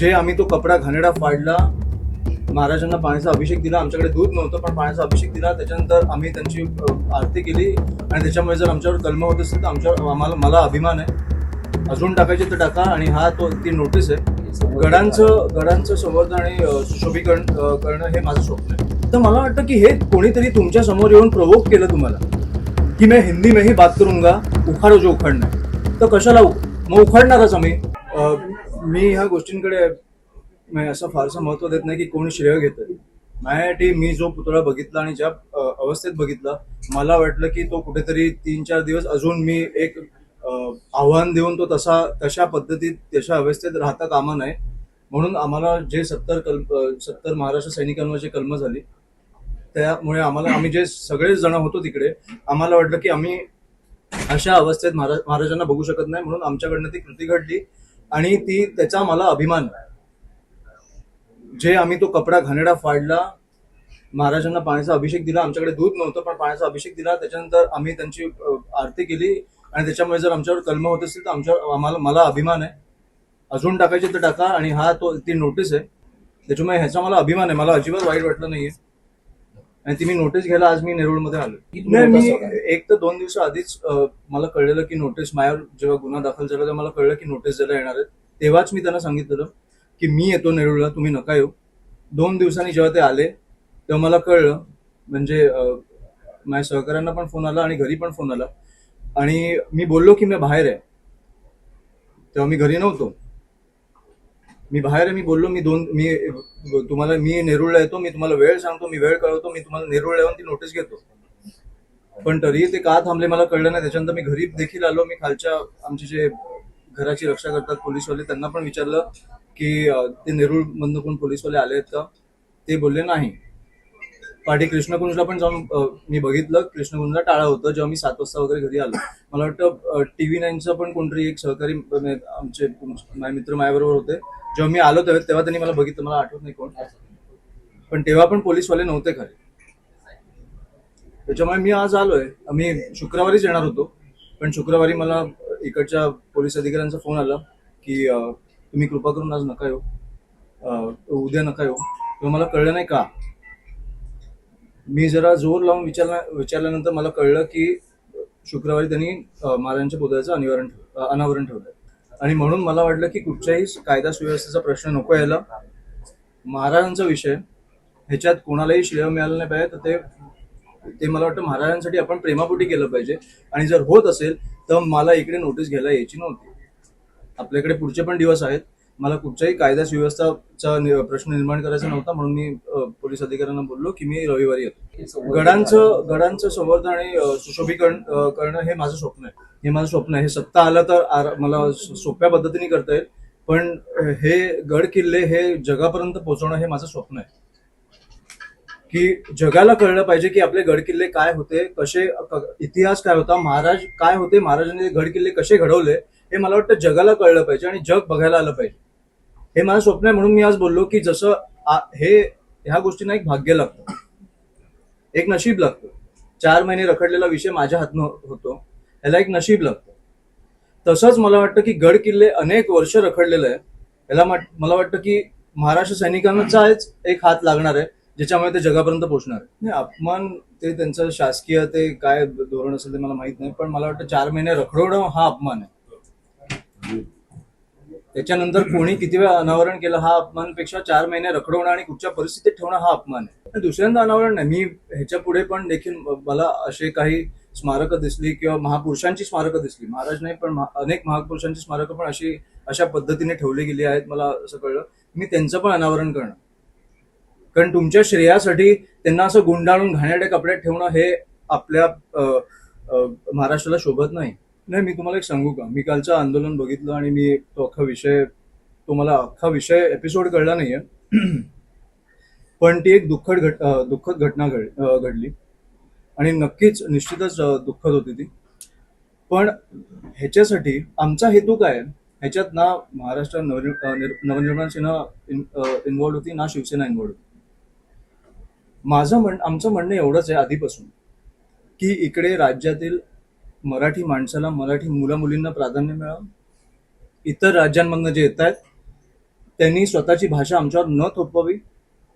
जे आम्ही तो कपडा घाणेडा फाडला महाराजांना पाण्याचा अभिषेक दिला आमच्याकडे दूध नव्हतं पण पाण्याचा अभिषेक दिला. त्याच्यानंतर आम्ही त्यांची आरती केली आणि त्याच्यामुळे जर आमच्यावर कलम होत असेल तर आमच्यावर आम्हाला मला अभिमान आहे. अजून टाकायचे तर टाका आणि हा तो ती नोटीस आहे. गडांचं गडांचं संवर्धन आणि सुशोभीकरण करणं हे माझं स्वप्न आहे. तर मला वाटतं की हे कोणीतरी तुमच्यासमोर येऊन प्रवोक केलं तुम्हाला की मैं हिंदी मेही बात करूंगा उखाडो जो उखाडणार तर कशाला उ- मग उखाडणारच आम्ही. मी ह्या गोष्टींकडे मी असं फारसं महत्त्व देत नाही की कोणी श्रेय घेतं माझ्यासाठी मी जो पुतळा बघितला आणि ज्या अवस्थेत बघितला मला वाटलं की तो कुठेतरी तीन चार दिवस अजून मी एक आव्हान देऊन तो तसा तशा पद्धतीत तशा अवस्थेत राहता कामा नये. म्हणून आम्हाला जे सत्तर कल सत्तर महाराष्ट्र सैनिकांवर जे कलम झाली त्यामुळे आम्हाला आम्ही जे सगळेच जण होतो तिकडे आम्हाला वाटलं की आम्ही अशा अवस्थेत महाराज महाराजांना बघू शकत नाही म्हणून आमच्याकडनं ती कृती घडली. आणि ती त्याचा मला अभिमान जे आम्ही तो कपडा घाणेडा फाडला महाराजांना पाण्याचा अभिषेक दिला आमच्याकडे दूध नव्हतं पण पाण्याचा अभिषेक दिला त्याच्यानंतर आम्ही त्यांची आरती केली आणि त्याच्यामुळे जर आमच्यावर कलम होत असेल तर आमच्यावर आम्हाला मला अभिमान आहे. अजून टाकायचे तर टाका आणि हा तो ती नोटीस आहे. त्याच्यामुळे ह्याचा मला अभिमान आहे. मला अजिबात वाईट वाटलं नाहीये. आणि ती मी नोटीस घ्यायला आज मी नेरूळमध्ये आलो नाही मी एक तर दोन दिवस आधीच मला कळलेलं की नोटीस माझ्यावर जेव्हा गुन्हा दाखल झाला तेव्हा मला कळलं की नोटीस द्यायला येणार आहे. तेव्हाच मी त्यांना सांगितलेलं की मी येतो नेरूळला तुम्ही नका येऊ. दोन दिवसांनी जेव्हा ते आले तेव्हा मला कळलं म्हणजे माझ्या सहकाऱ्यांना पण फोन आला आणि घरी पण फोन आला. आणि मी बोललो की मी बाहेर आहे. तेव्हा मी घरी नव्हतो. मी बाहेर मी बोललो मी दोन मी तुम्हाला मी नेरुळला येतो मी तुम्हाला वेळ सांगतो मी वेळ कळवतो मी तुम्हाला नेरुळला येऊन ती नोटीस घेतो. पण तरी ते का थांबले मला कळलं नाही. त्याच्यानंतर मी घरी देखील आलो. मी खालच्या आमचे जे घराची रक्षा करतात पोलीसवाले त्यांना पण विचारलं की ते नेरुळ मधनं कोण पोलीसवाले आले आहेत का? ते बोलले नाही. पाठी कृष्णकुंजला पण जाऊन मी बघितलं. कृष्णकुंजला टाळा होतं. जेव्हा मी सात वाजता वगैरे घरी आलो मला वाटतं टीव्ही नाईनचा पण कोणतरी एक सहकारी आमचे मित्र माझ्याबरोबर होते. जेव्हा मी आलो तेव्हा तेव्हा त्यांनी मला बघितलं. मला आठवत नाही कोण. पण तेव्हा पण पोलीसवाले नव्हते खरे. त्याच्यामुळे मी आज आलोय. आम्ही शुक्रवारीच येणार होतो. पण शुक्रवारी मला इकडच्या पोलीस अधिकाऱ्यांचा फोन आला की तुम्ही कृपा करून आज नका येऊ. उद्या नका येऊ. तेव्हा मला कळलं नाही का? मी जरा जोर लावून विचारल्या विचारल्यानंतर मला कळलं की शुक्रवारी त्यांनी महाराजांच्या पुतळ्याचं अनिवारण ठेव- अनावरण ठेवलं आणि म्हणून मला वाटलं की कुठच्याही कायदा सुव्यवस्थेचा प्रश्न नको यायला. महाराजांचा विषय. ह्याच्यात कोणालाही श्रेय मिळालं नाही पाहिजे तर ते ते मला वाटतं महाराजांसाठी आपण प्रेमापोटी केलं पाहिजे. आणि जर होत असेल तर मला इकडे नोटीस घ्यायला यायची नव्हती. आपल्याकडे पुढचे पण दिवस आहेत. मला कुठच्याही कायदा सुव्यवस्थाचा प्रश्न निर्माण करायचा नव्हता म्हणून मी पोलीस अधिकाऱ्यांना बोललो की मी रविवारी येतो. गडांचं गडांचं संवर्धन आणि सुशोभीकरण करणं हे माझं स्वप्न आहे. हे माझं स्वप्न आहे. हे सत्ता आलं तर मला सोप्या पद्धतीने करता येईल. पण हे गड किल्ले हे जगापर्यंत पोहोचवणं हे माझं स्वप्न आहे. की जगाला कळलं पाहिजे की आपले गड किल्ले काय होते कसे इतिहास काय होता महाराज काय होते महाराजांनी गड किल्ले कसे घडवले हे मला वाटतं जगाला कळलं पाहिजे आणि जग बघायला आलं पाहिजे. हे माझं स्वप्न आहे म्हणून मी आज बोललो की जसं हे ह्या गोष्टींना एक भाग्य लागतं. एक नशीब लागतं. चार महिने रखडलेला विषय माझ्या हातनं हो- होतो. ह्याला एक नशीब लागतं. तसंच मला वाटतं की गड किल्ले अनेक वर्ष रखडलेलं आहे. याला मला वाटतं की महाराष्ट्र सैनिकांचाच एक हात लागणार आहे ज्याच्यामुळे ते जगापर्यंत पोहोचणार आहे. नाही, अपमान ते त्यांचं शासकीय ते काय धोरण असेल ते मला माहीत नाही पण मला वाटतं चार महिने रखडवणं हा अपमान आहे. त्याच्यानंतर कोणी किती वेळा अनावरण केलं हा अपमानपेक्षा चार महिने रखडवणं आणि कुठच्या परिस्थितीत ठेवणं हा अपमान आहे. दुसऱ्यांदा अनावरण नाही. मी ह्याच्या पुढे पण देखील मला असे काही स्मारकं दिसली किंवा महापुरुषांची स्मारकं दिसली. महाराज नाही पण अनेक महापुरुषांची स्मारकं पण अशी अशा पद्धतीने ठेवली गेली आहेत मला असं कळलं. मी त्यांचं पण अनावरण करणं कारण तुमच्या श्रेयासाठी त्यांना असं गुंडाळून घाण्याडे कपड्यात ठेवणं हे आपल्या महाराष्ट्राला शोभत नाही. नाही मी तुम्हाला एक सांगू का? मी कालचं आंदोलन बघितलं आणि मी तो अख्खा विषय तो मला अख्खा विषय एपिसोड कळला नाहीये. पण ती एक दुःखद घट दुःखद घटना घड घडली. आणि नक्कीच निश्चितच दुःखद होती ती. पण ह्याच्यासाठी आमचा हेतू काय ह्याच्यात ना महाराष्ट्र नवनिर्माण सेना इन्व्हॉल्ड होती ना शिवसेना इन्व्हॉल्ड होती. माझं म्हण आमचं म्हणणं एवढंच आहे आधीपासून की इकडे राज्यातील मराठी माणसाला मराठी मुला मुलींना प्राधान्य मिळावं. इतर राज्यांमधनं जे येत आहेत त्यांनी स्वतःची भाषा आमच्यावर न थोपवावी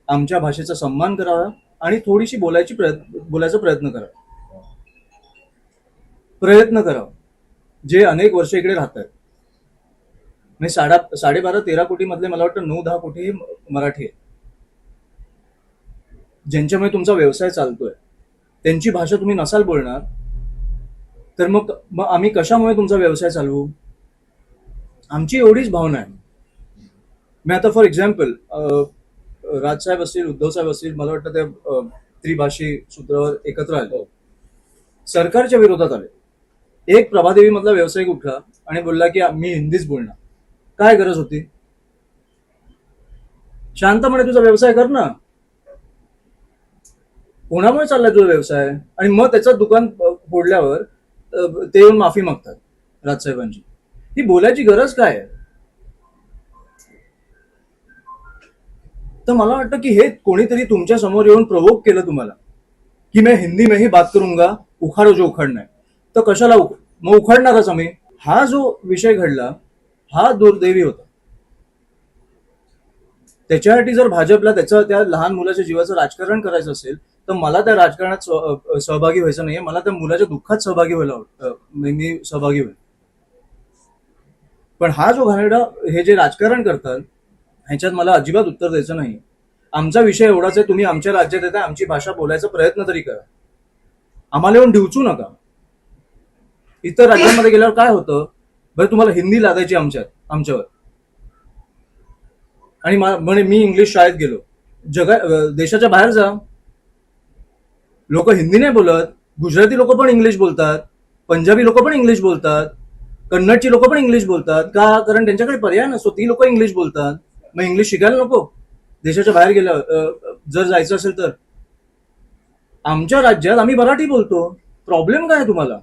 आमच्या भाषेचा सन्मान करावा आणि थोडीशी बोलायची प्रयत्न बोलायचा प्रयत्न करावा. प्रयत्न करावा. जे अनेक वर्ष इकडे राहत आहेत म्हणजे साडा साडेबारा तेरा कोटी मधले मला वाटतं नऊ दहा कोटी हे मराठी आहे ज्यांच्यामुळे तुमचा व्यवसाय चालतोय त्यांची भाषा तुम्ही नसाल बोलणार तर मग मग आम्ही कशामुळे तुमचा व्यवसाय चालवू? आमची एवढीच भावना आहे. मी आता फॉर एक्झाम्पल राजसाहेब असतील उद्धव साहेब असतील मला वाटतं ते त्रिभाषी सूत्रावर एकत्र आले. सरकारच्या विरोधात आले. एक प्रभादेवी मधला व्यावसायिक उठला आणि बोलला की मी हिंदीच बोलणार. काय गरज होती? शांतपणे तुझा व्यवसाय कर ना. कोणामुळे चाललाय तुझा व्यवसाय? आणि मग त्याचं दुकान फोडल्यावर ते येऊन माफी मागतात राजसाहेबांची. ही बोलायची गरज काय आहे? तर मला वाटतं की हे कोणीतरी तुमच्यासमोर येऊन प्रवोक केलं तुम्हाला. की मी हिंदी में ही बात करूंगा उखाडो जो उखाडना तर कशाला उख- मग उखाडणारच आम्ही हा जो विषय घडला हा दुर्दैवी होता. त्याच्यासाठी जर भाजपला त्याचं त्या लहान मुलाच्या जीवाचं राजकारण करायचं असेल तर मला त्या राजकारणात सहभागी व्हायचं नाहीये. मला त्या मुलाच्या दुःखात सहभागी व्हायला आवडतं मी सहभागी होईल. पण हा जो घाणेरडा हे जे राजकारण करतात ह्याच्यात मला अजिबात उत्तर द्यायचं नाही. आमचा विषय एवढाच आहे तुम्ही आमच्या राज्यात येता आमची भाषा बोलायचा प्रयत्न तरी करा. आम्हाला येऊन डिवचू नका. इतर राज्यांमध्ये गेल्यावर काय होतं? बरं तुम्हाला हिंदी लागायची आमच्यात आमच्यावर. आणि म्हणे मी इंग्लिश शाळेत गेलो. जगा देशाच्या बाहेर जा. लोक हिंदी नाही बोलत गुजराती लोक पण इंग्लिश बोलतात पंजाबी लोक पण इंग्लिश बोलतात कन्नडची लोक पण इंग्लिश बोलतात. का? कारण त्यांच्याकडे पर्याय नसतो ती लोक इंग्लिश बोलतात. मग इंग्लिश शिकायला नको. देशाच्या बाहेर गेल्यावर जर जायचं असेल तर. आमच्या राज्यात आम्ही मराठी बोलतो. प्रॉब्लेम काय आहे तुम्हाला?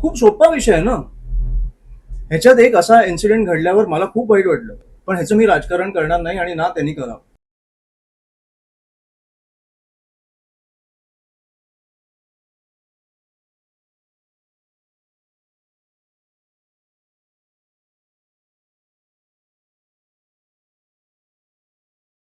खूप सोपा विषय आहे ना? ह्याच्यात एक असा इन्सिडेंट घडल्यावर मला खूप वाईट वाटलं. पण ह्याचं मी राजकारण करणार नाही आणि ना त्यांनी करावं.